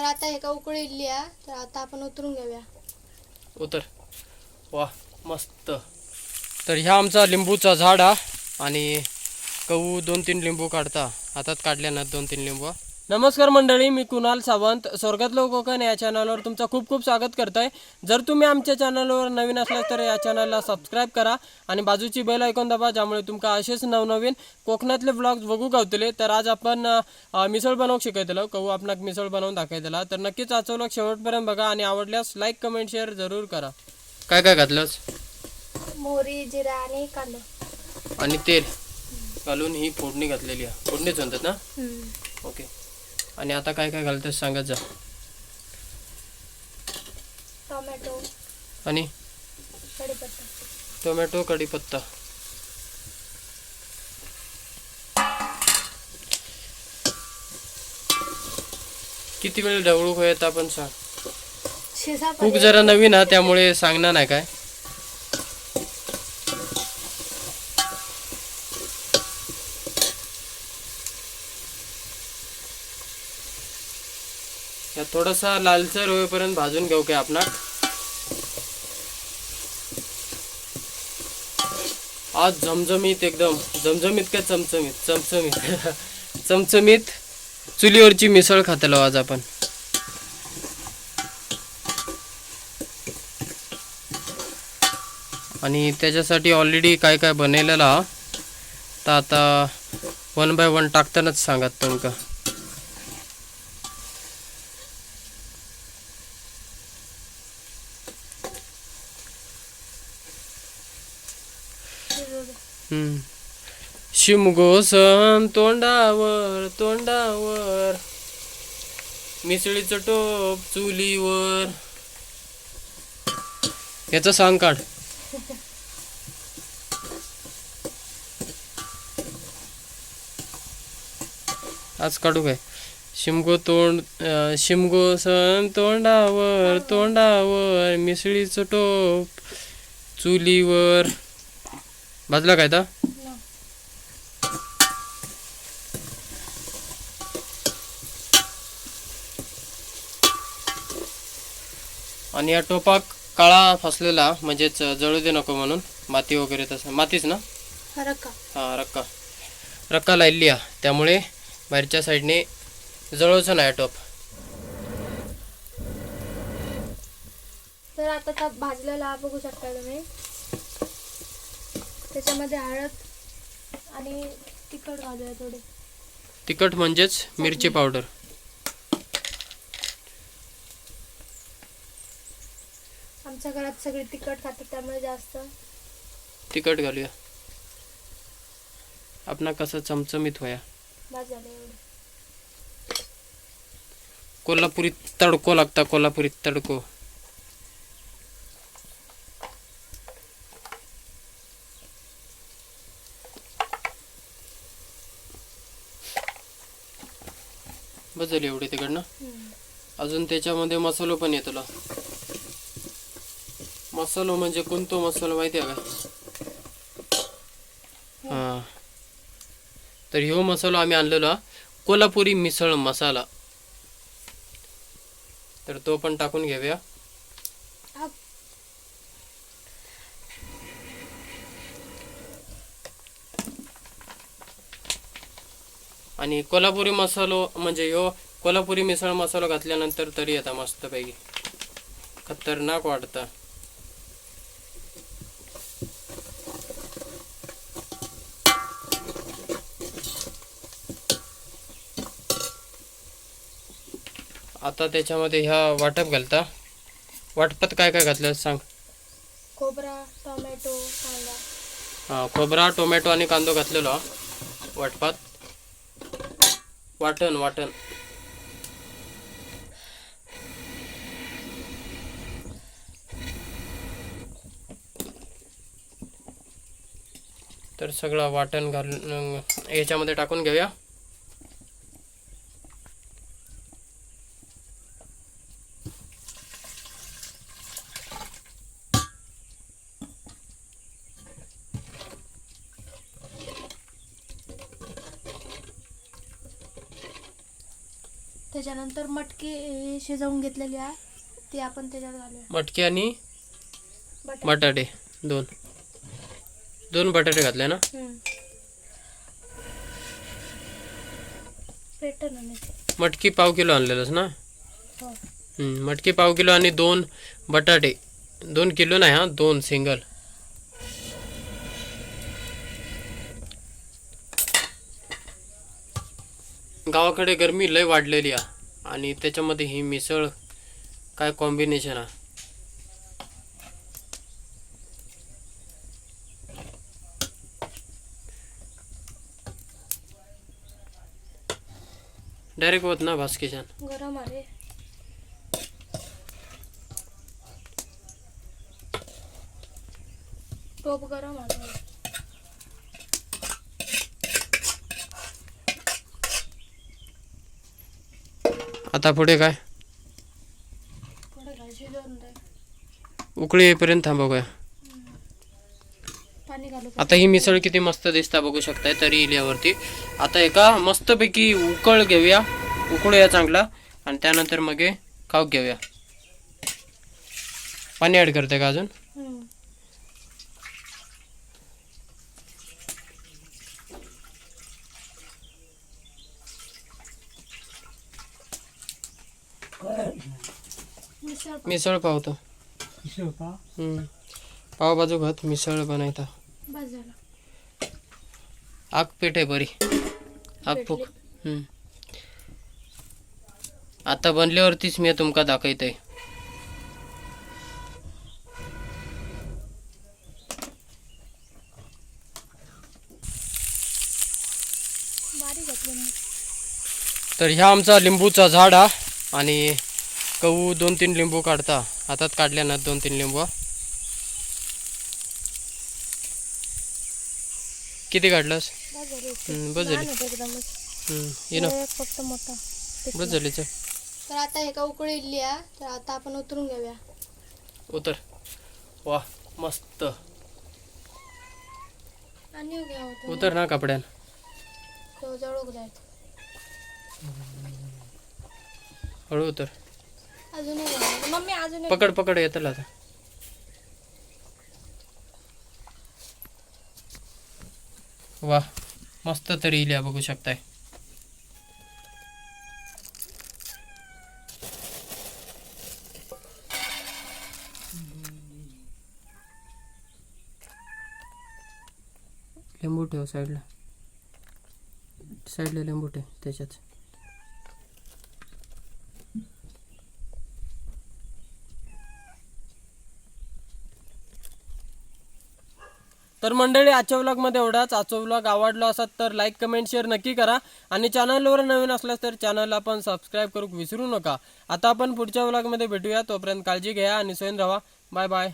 तर आता हे का उकळी आहे तर आता आपण उतरून घेऊया. उतर. वा मस्त. तर ह्या आमचा लिंबूचा झाड हा आणि गहू दोन तीन लिंबू काढता. हातात काढल्या ना दोन तीन लिंबू. नमस्कार मंडळी मी कुणाल सावंत. स्वर्गातलो कोकण या चॅनलवर तुमचं खूप खूप स्वागत करताय. जर तुम्ही आमच्या चॅनलवर नवीन असलास तर या चॅनलला सबस्क्राईब करा आणि बाजूची बेल ऐकून दाबा ज्यामुळे तुमका असेच नवनवीन कोकणातले ब्लॉग्स बघू गावतले. तर आज आपण मिसळ बनवूक शिकयतलो कहू आपणाक मिसळ बनवून दाखवतला. तर नक्कीच vlog शेवटपर्यंत बघा आणि आवडल्यास लाईक कमेंट शेअर जरूर करा. काय काय घातलंस? मोहरी जिरा आणि कांदा. आणि तेल. घालून ही फोडणी घातलेली आहे. फोडणीच म्हणतात ना? ओके आणि आता काय काय घालतेस सांगत जा. टोमॅटो. आणि? कढीपत्ता टोमॅटो कढीपत्ता किती वेळ ढवळूक होत आपण सांग. खूप जरा नवीन हा त्यामुळे सांगणार नाही काय. थोडासा लालसर होईपर्यंत भाजून घेऊ काय आपण? आज झमझमीत एकदम झमझमीत काय चमचमीत? चमचमीत. चमचमीत चुलीवरची मिसळ खातलो आज आपण. आणि त्याच्यासाठी ऑलरेडी काय काय बनवलेलं हा? तर आता वन बाय वन टाकतानाच सांगत तुमका. हम्म. शिमगो सण तोंडावर तोंडावर. मिसळीचं टोप चुलीवर. याचं सांग काढ. आज काढू काय? शिमगो तोंड शिमगो सण तोंडावर तोंडावर. मिसळीचं टोप चुलीवर. भाजला काय तर? आणि या टोपाक काळा फसलेला म्हणजेच जळू दे नको म्हणून माती वगैरे तसं. मातीच ना? रक्का. हा रक्का. रक्का लायली हा त्यामुळे बाहेरच्या साईडने जळवचं नाही टोप. तर आता भाजलेला बघू शकता तुम्ही. त्याच्यामध्ये हळद आणि तिखट घालूया थोडे. तिखट म्हणजेच मिरची पावडर. आमच्या घरात सगळे तिखट खातात त्यामुळे जास्त. तिखट घालूया. आपणा कसं चमचमीत होया. झालं एवढं. कोल्हापुरी तडको लागता कोल्हापुरी तडको. बस झाली एवढी तिकडनं. अजून त्याच्यामध्ये मसालो पण येतो तुला. मसालो म्हणजे कोणतो मसालो माहिती आहे का? हा. तर ह्यो मसालो आम्ही आणलेलो हा. कोल्हापुरी मिसळ मसाला. तर तो पण टाकून घेऊया. आणि कोल्हापुरी मसालो म्हणजे ह्यो कोल्हापुरी मिसळ मसाला घातल्यानंतर तरी येता मस्तपैकी. खतरनाक वाटतं. आता त्याच्यामध्ये ह्या वाटप घालता. वाटपात काय काय घातलं सांग. खोबरा टोमॅटो कांदा. हा खोबरा टोमॅटो आणि कांदो घातलेलो. वाटपात. वाटण वाटण. तर सगळं वाटण घालून याच्यामध्ये टाकून घेऊया. त्याच्यानंतर मटकी शिजवून घेतलेली आहे. ती आपण त्याच्यात घालूया. मटकी आणि बटाटे. दोन. दोन बटाटे घातले ना? मटकी पाव किलो आणलेलंच ना? हो. मटकी पाव किलो आणि दोन बटाटे. दोन किलो नाही हा दोन सिंगल. गावाकडे गरमी लय वाढलेली आहे. आणि त्याच्यामध्ये ही मिसळ काय कॉम्बिनेशन आहे? डायरेक्ट होत ना भास्केशन? गरम आहे. टोप गरम आहे. आता पुढे काय? उकळी येईपर्यंत थांबवूया. आता ही मिसळ किती मस्त दिसता बघू शकताय तरी येईल यावरती. आता एका मस्तपैकी उकळ घेऊया. उकळूया चांगला. आणि त्यानंतर मग खाऊ घेऊया. पाणी ॲड करते का अजून? मिसळ मिसळ पावतो हम्म. पावभाजू घात मिसळ बस झालं आग पेट आहे बरी आग फुक. हम्म. आता बनल्यावरतीच मी तुमका दाखवतंय बारीक घातली मी. तर ह्या आमचा लिंबूचा झाड हा आणि गहू दोन तीन लिंबू काढता. हातात काढल्या ना दोन तीन लिंबू. किती काढलंस? बस झाली ये ना. हे फक्त मोठा. बस झाली चल तर आता हे का उकळी इडली तर आता आपण उतरून घेऊया. उतर. वा मस्त. आणि उतर ना कपड्यान तो जळूक जायचं हळू उतर. मम्मी अजून एक- पकड पकड येतं आता. वा मस्त तरी येईल या बघू शकताय. लिंबू ठेव साईडला. साईडला लिंबू ठेव त्याच्यात. तर मंडळी आजच्या व्लॉगमध्ये एवढाच. आजचा व्लॉग आवडला असाल तर लाईक कमेंट शेअर नक्की करा. आणि चॅनलवर नवीन असल्यास तर चॅनलला पण सबस्क्राईब करू विसरू नका. आता आपण पुढच्या व्लॉगमध्ये भेटूया. तोपर्यंत काळजी घ्या आणि स्वयं राहा. Bye bye